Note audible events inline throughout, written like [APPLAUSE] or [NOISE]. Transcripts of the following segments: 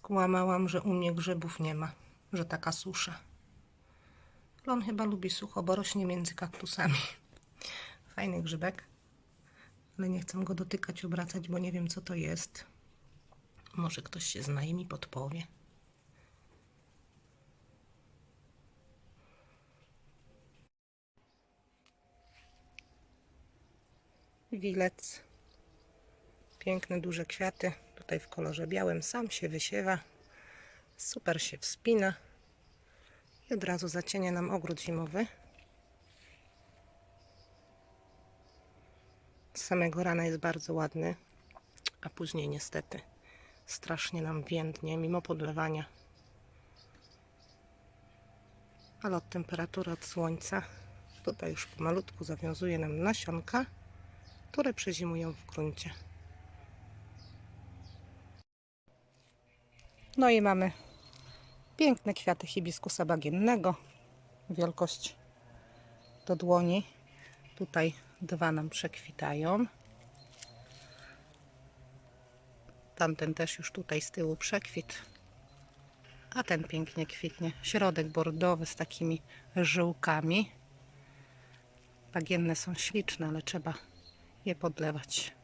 Skłamałam, że u mnie grzybów nie ma, że taka susza. Ale on chyba lubi sucho, bo rośnie między kaktusami. [LAUGHS] Fajny grzybek, ale nie chcę go dotykać, obracać, bo nie wiem co to jest. Może ktoś się zna i mi podpowie. Wilec. Piękne, duże kwiaty. Tutaj w kolorze białym sam się wysiewa. Super się wspina. I od razu zacienia nam ogród zimowy. Z samego rana jest bardzo ładny, a później niestety strasznie nam więdnie, mimo podlewania. Ale od temperatury, od słońca, tutaj już pomalutku zawiązuje nam nasionka, które przezimują w gruncie. No i mamy piękne kwiaty hibiskusa bagiennego. Wielkość do dłoni. Tutaj dwa nam przekwitają. Tamten też już tutaj z tyłu przekwit. A ten pięknie kwitnie. Środek bordowy z takimi żyłkami. Bagienne są śliczne, ale trzeba je podlewać.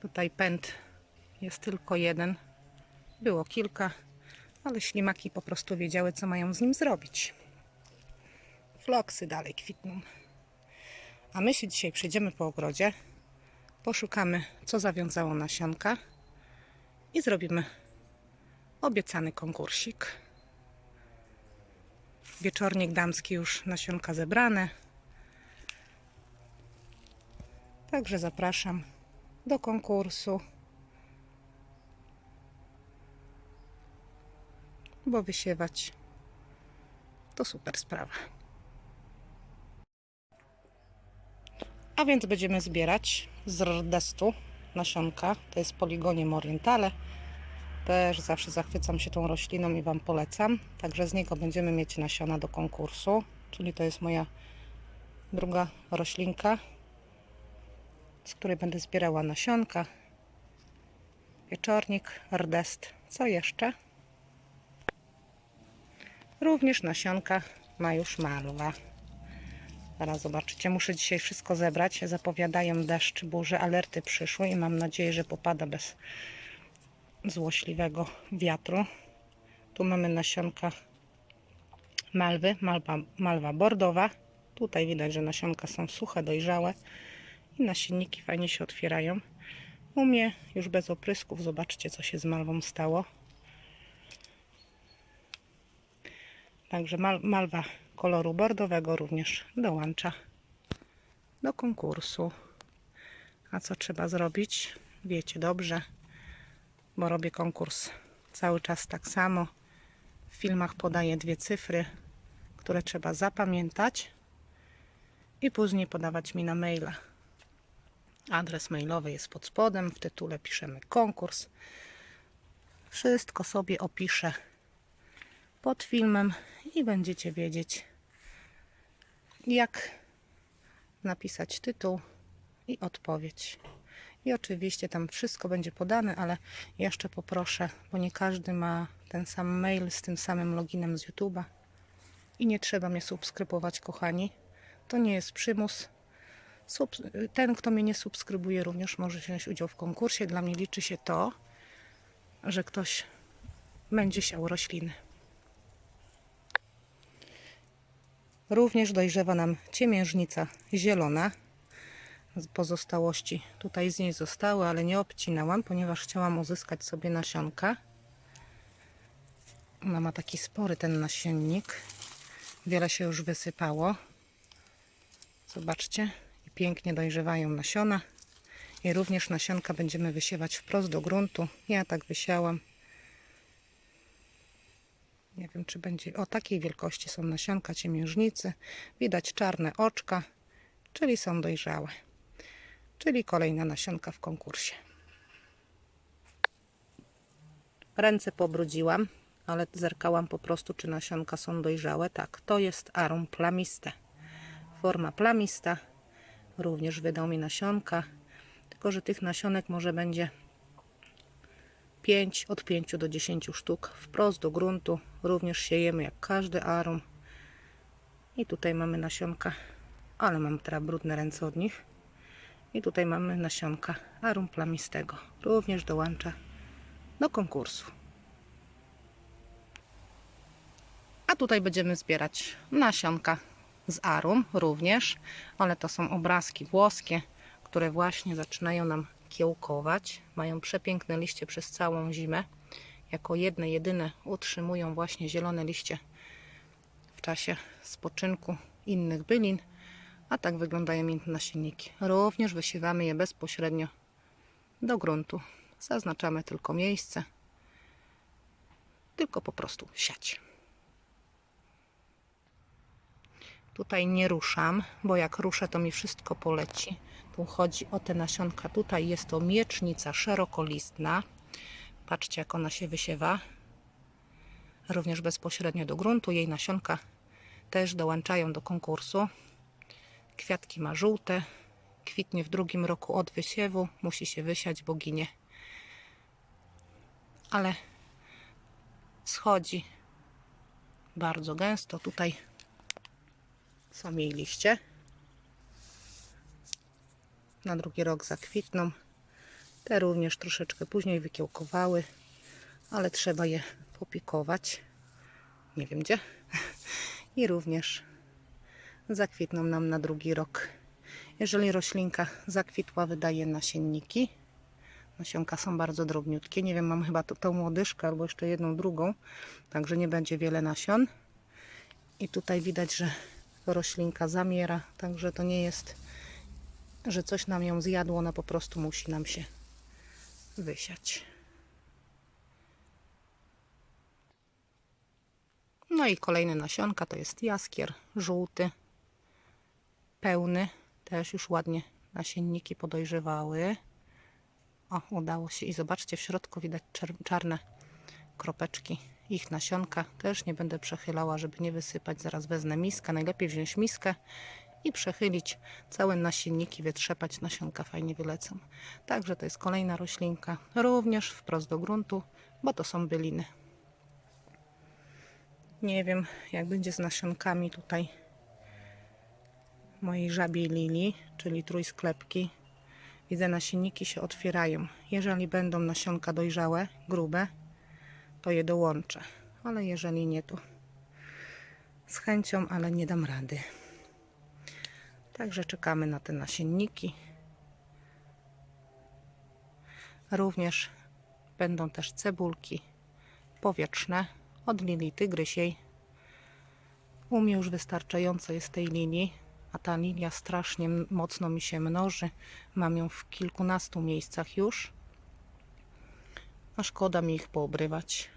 Tutaj pęd jest tylko jeden. Było kilka, ale ślimaki po prostu wiedziały, co mają z nim zrobić. Floksy dalej kwitną. A my się dzisiaj przejdziemy po ogrodzie, poszukamy, co zawiązało nasionka i zrobimy obiecany konkursik. Wieczornik damski już nasionka zebrane. Także zapraszam do konkursu. Bo wysiewać to super sprawa. A więc będziemy zbierać z rdestu nasionka. To jest Poligonium orientale. Też zawsze zachwycam się tą rośliną i Wam polecam. Także z niego będziemy mieć nasiona do konkursu. Czyli to jest moja druga roślinka, z której będę zbierała nasionka. Wieczornik, rdest. Co jeszcze? Również nasionka ma już malwa. Zaraz zobaczycie. Muszę dzisiaj wszystko zebrać. Zapowiadają deszcz, burze, alerty przyszły i mam nadzieję, że popada bez złośliwego wiatru. Tu mamy nasionka malwy, malwa, malwa bordowa. Tutaj widać, że nasionka są suche, dojrzałe i nasienniki fajnie się otwierają. U mnie już bez oprysków. Zobaczcie, co się z malwą stało. Także mal, malwa koloru bordowego również dołącza do konkursu. A co trzeba zrobić? Wiecie dobrze, bo robię konkurs cały czas tak samo. W filmach podaję dwie cyfry, które trzeba zapamiętać i później podawać mi na maila. Adres mailowy jest pod spodem, w tytule piszemy konkurs. Wszystko sobie opiszę pod filmem i będziecie wiedzieć, jak napisać tytuł i odpowiedź. I oczywiście tam wszystko będzie podane, ale jeszcze poproszę, bo nie każdy ma ten sam mail z tym samym loginem z YouTube'a i nie trzeba mnie subskrybować, kochani. To nie jest przymus. Ten, kto mnie nie subskrybuje, również może wziąć udział w konkursie. Dla mnie liczy się to, że ktoś będzie siał rośliny. Również dojrzewa nam ciemiężnica zielona. Pozostałości tutaj z niej zostały, ale nie obcinałam, ponieważ chciałam uzyskać sobie nasionka. Ona ma taki spory ten nasiennik. Wiele się już wysypało. Zobaczcie, pięknie dojrzewają nasiona. I również nasionka będziemy wysiewać wprost do gruntu. Ja tak wysiałam. Nie wiem, czy będzie. O takiej wielkości są nasionka ciemiężnicy. Widać czarne oczka, czyli są dojrzałe. Czyli kolejna nasionka w konkursie. Ręce pobrudziłam, ale zerkałam po prostu, czy nasionka są dojrzałe. Tak, to jest arum plamiste. Forma plamista. Również wydał mi nasionka. Tylko, że tych nasionek może będzie 5, od 5 do 10 sztuk wprost do gruntu. Również siejemy jak każdy arum. I tutaj mamy nasionka, ale mam teraz brudne ręce od nich. I tutaj mamy nasionka arum plamistego. Również dołącza do konkursu. A tutaj będziemy zbierać nasionka z arum również, ale to są obrazki włoskie, które właśnie zaczynają nam kiełkować. Mają przepiękne liście przez całą zimę. Jako jedne, jedyne utrzymują właśnie zielone liście w czasie spoczynku innych bylin. A tak wyglądają miętne nasienniki. Również wysiewamy je bezpośrednio do gruntu. Zaznaczamy tylko miejsce. Tylko po prostu siać. Tutaj nie ruszam, bo jak ruszę, to mi wszystko poleci. Chodzi o te nasionka. Tutaj jest to miecznica szerokolistna. Patrzcie, jak ona się wysiewa. Również bezpośrednio do gruntu. Jej nasionka też dołączają do konkursu. Kwiatki ma żółte. Kwitnie w drugim roku od wysiewu. Musi się wysiać, bo ginie. Ale schodzi bardzo gęsto. Tutaj są jej liście. Na drugi rok zakwitną. Te również troszeczkę później wykiełkowały, ale trzeba je popikować. Nie wiem gdzie. [LAUGHS] I również zakwitną nam na drugi rok. Jeżeli roślinka zakwitła, wydaje nasienniki. Nasionka są bardzo drobniutkie. Nie wiem, mam chyba tą młodyżkę albo jeszcze jedną drugą, także nie będzie wiele nasion. I tutaj widać, że roślinka zamiera, także to nie jest, że coś nam ją zjadło, ona po prostu musi nam się wysiać. No i kolejne nasionka to jest jaskier żółty, pełny, też już ładnie nasienniki podojrzewały. O, udało się i zobaczcie, w środku widać czarne kropeczki ich nasionka. Też nie będę przechylała, żeby nie wysypać. Zaraz wezmę miskę. Najlepiej wziąć miskę i przechylić całe nasienniki, wytrzepać. Nasionka fajnie wylecą. Także to jest kolejna roślinka. Również wprost do gruntu, bo to są byliny. Nie wiem, jak będzie z nasionkami tutaj mojej żabiej lilii, czyli trójsklepki. Widzę, nasienniki się otwierają. Jeżeli będą nasionka dojrzałe, grube, to je dołączę. Ale jeżeli nie, to z chęcią, ale nie dam rady. Także czekamy na te nasienniki. Również będą też cebulki powietrzne od lilii tygrysiej. U mnie już wystarczająco jest tej linii, a ta linia strasznie mocno mi się mnoży. Mam ją w kilkunastu miejscach już. A szkoda mi ich poobrywać.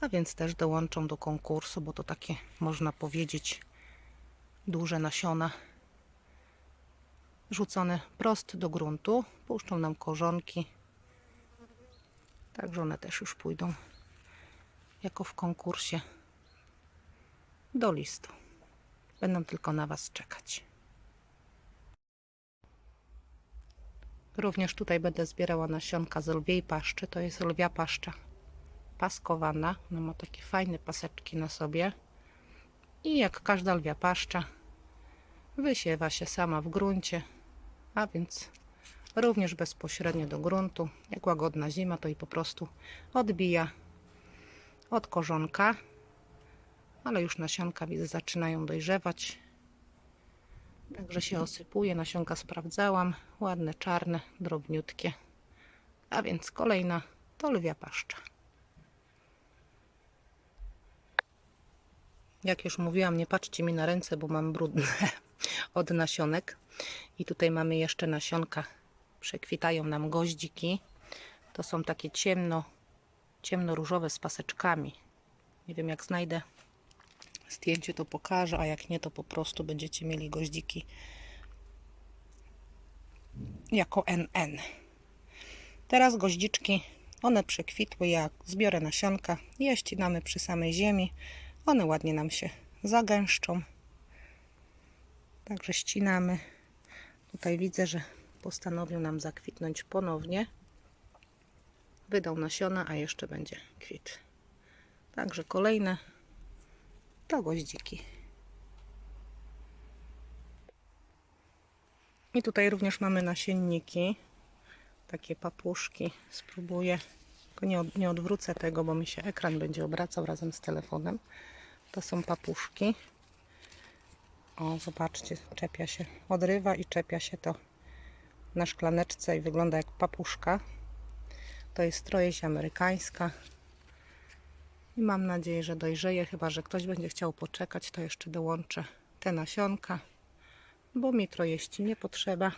A więc też dołączą do konkursu, bo to takie, można powiedzieć, duże nasiona rzucone prost do gruntu. Puszczą nam korzonki. Także one też już pójdą jako w konkursie do listu. Będą tylko na Was czekać. Również tutaj będę zbierała nasionka z lwiej paszczy. To jest lwia paszcza paskowana. Ona ma takie fajne paseczki na sobie. I jak każda lwia paszcza, wysiewa się sama w gruncie, a więc również bezpośrednio do gruntu. Jak łagodna zima, to i po prostu odbija od korzonka, ale już nasionka widzę zaczynają dojrzewać. Także się osypuje. Nasionka sprawdzałam. Ładne, czarne, drobniutkie. A więc kolejna to lwia paszcza. Jak już mówiłam, nie patrzcie mi na ręce, bo mam brudne od nasionek. I tutaj mamy jeszcze nasionka. Przekwitają nam goździki. To są takie ciemno, ciemno-różowe z paseczkami. Nie wiem, jak znajdę zdjęcie, to pokażę, a jak nie, to po prostu będziecie mieli goździki jako NN. Teraz goździczki, one przekwitły, jak zbiorę nasionka, je ścinamy przy samej ziemi. One ładnie nam się zagęszczą. Także ścinamy. Tutaj widzę, że postanowił nam zakwitnąć ponownie. wydał nasiona, a jeszcze będzie kwit. Także kolejne to goździki. I tutaj również mamy nasienniki, takie papuszki. Spróbuję, tylko nie, od, nie odwrócę tego, bo mi się ekran będzie obracał razem z telefonem. To są papuszki. O, zobaczcie, czepia się, odrywa i czepia się to na szklaneczce i wygląda jak papuszka. To jest trojeź amerykańska. I mam nadzieję, że dojrzeje, chyba że ktoś będzie chciał poczekać, to jeszcze dołączę te nasionka, bo mi trojeści nie potrzeba.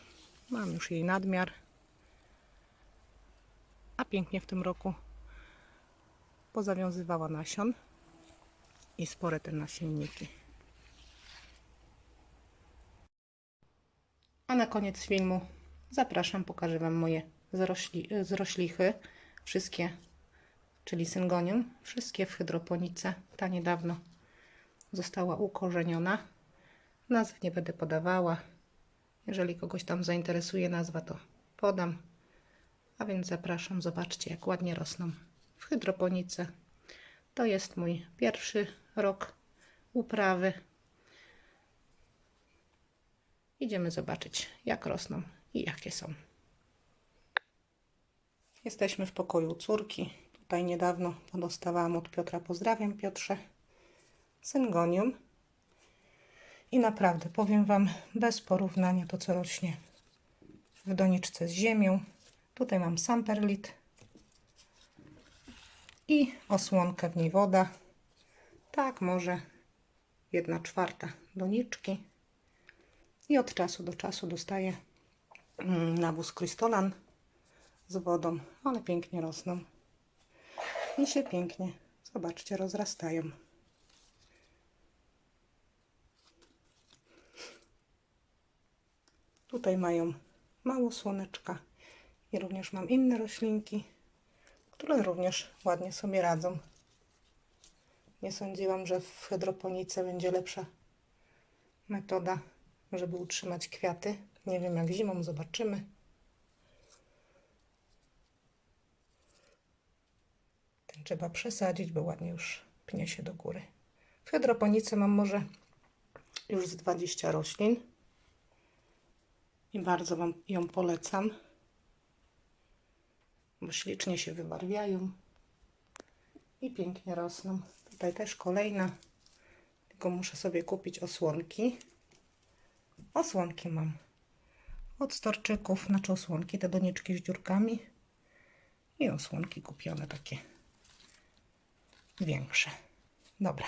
Mam już jej nadmiar. A pięknie w tym roku pozawiązywała nasion i spore te nasienniki. A na koniec filmu zapraszam, pokażę Wam moje zrośli, zroślichy. Wszystkie, czyli syngonium, wszystkie w hydroponice. Ta niedawno została ukorzeniona. Nazw nie będę podawała. Jeżeli kogoś tam zainteresuje nazwa, to podam. A więc zapraszam, zobaczcie jak ładnie rosną w hydroponice. To jest mój pierwszy rok uprawy. Idziemy zobaczyć, jak rosną i jakie są. Jesteśmy w pokoju córki. Tutaj niedawno dostałam od Piotra. Pozdrawiam Piotrze. Syngonium. I naprawdę powiem Wam, bez porównania to, co rośnie w doniczce z ziemią. Tutaj mam samperlit i osłonkę w niej woda. Tak, może jedna czwarta doniczki. I od czasu do czasu dostaję mm, nawóz krystolan z wodą. One pięknie rosną. I się pięknie, zobaczcie, rozrastają. Tutaj mają mało słoneczka i również mam inne roślinki, które również ładnie sobie radzą. Nie sądziłam, że w hydroponice będzie lepsza metoda, żeby utrzymać kwiaty. Nie wiem jak zimą, zobaczymy. Ten trzeba przesadzić, bo ładnie już pnie się do góry. W hydroponice mam może już z 20 roślin i bardzo Wam ją polecam, bo ślicznie się wybarwiają i pięknie rosną. Tutaj też kolejna, tylko muszę sobie kupić osłonki. Osłonki mam od storczyków, znaczy osłonki, te doniczki z dziurkami i osłonki kupione takie większe. Dobra.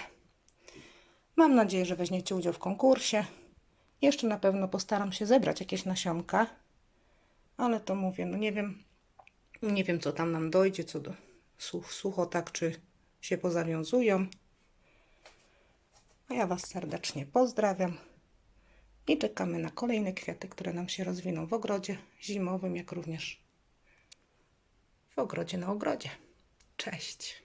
Mam nadzieję, że weźmiecie udział w konkursie. Jeszcze na pewno postaram się zebrać jakieś nasionka, ale to mówię, no nie wiem, nie wiem co tam nam dojdzie, co do such, sucho tak, czy się pozawiązują. A ja Was serdecznie pozdrawiam i czekamy na kolejne kwiaty, które nam się rozwiną w ogrodzie zimowym, jak również w ogrodzie na ogrodzie. Cześć!